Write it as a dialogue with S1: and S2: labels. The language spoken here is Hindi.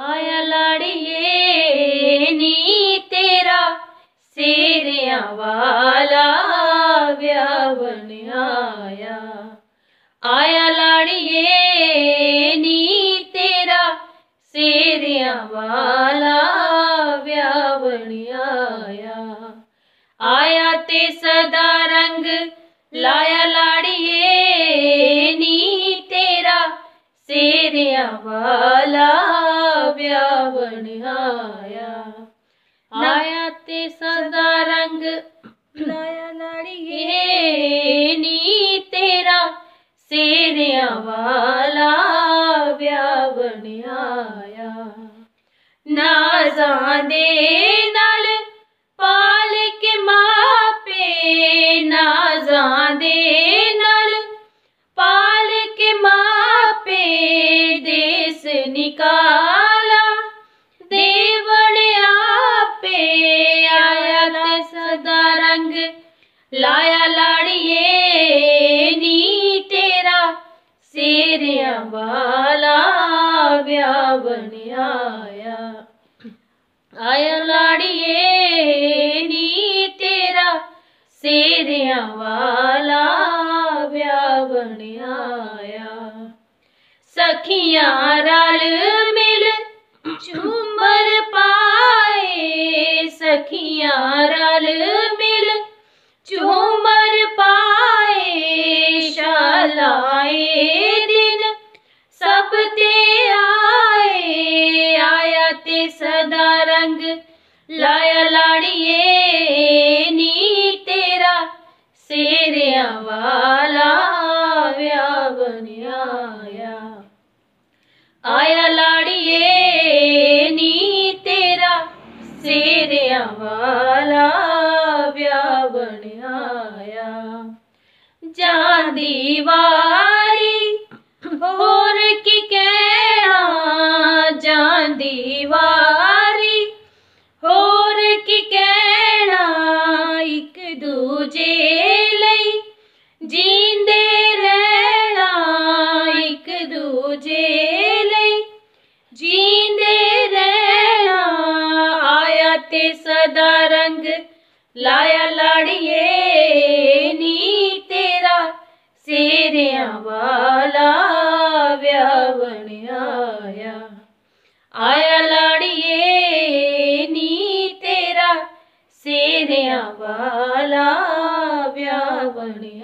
S1: आया लाड़िए, नी तेरा सेरिया वाला ब्यावन आया। आया लाड़िए, नी तेरा सेरिया वाला ब्यावन आया। आया ते सदा रंग लाया लाड़िए, नी तेरा सेरिया वाला बढ़ाया आया ते सदा रंग। लाया लाड़िए नी तेरा सेरिया वाला ब्याह बनाया नाजा दे नाल पाल के मापे। नाजा दे नाल पाल के मापे। देश निकाल रंग लाया लाड़िए, नी तेरा सेरिया वाला ब्याह बन आया। आया लाड़िए, नी तेरा सेरिया वाला ब्याह बनया आया। सखियाँ रल मिल झूमर पाए, सखियाँ रल मिल दिन सपते आए, आया ते सदा रंग लाया लाड़िए नी तेरा सेरिया वाला व्या बनिया आया। लाड़िए नी तेरा सेरिया वाला व्या बनिया जा दीवा ਕਹਿਣਾ ਜਾਂਦੀ ਵਾਰੀ ਹੋਰ ਕੀ ਕਹਿਣਾ ਇੱਕ ਦੂਜੇ ਲਈ ਜੀਂਦੇ ਰਹਿਣਾ ਇੱਕ ਦੂਜੇ ਲਈ ਜੀਂਦੇ ਰਹਿਣਾ ਆਇਆ ਤੇ ਸਦਾ ਰੰਗ ਲਾਇਆ ਲਾੜੀਏ ਨੀ ਤੇਰਾ ਸੇਰਿਆਂ ਵਾਲਾ બની આયા આયા લાડીએ ની તેરા સેર્યા વાલા વ્યા બની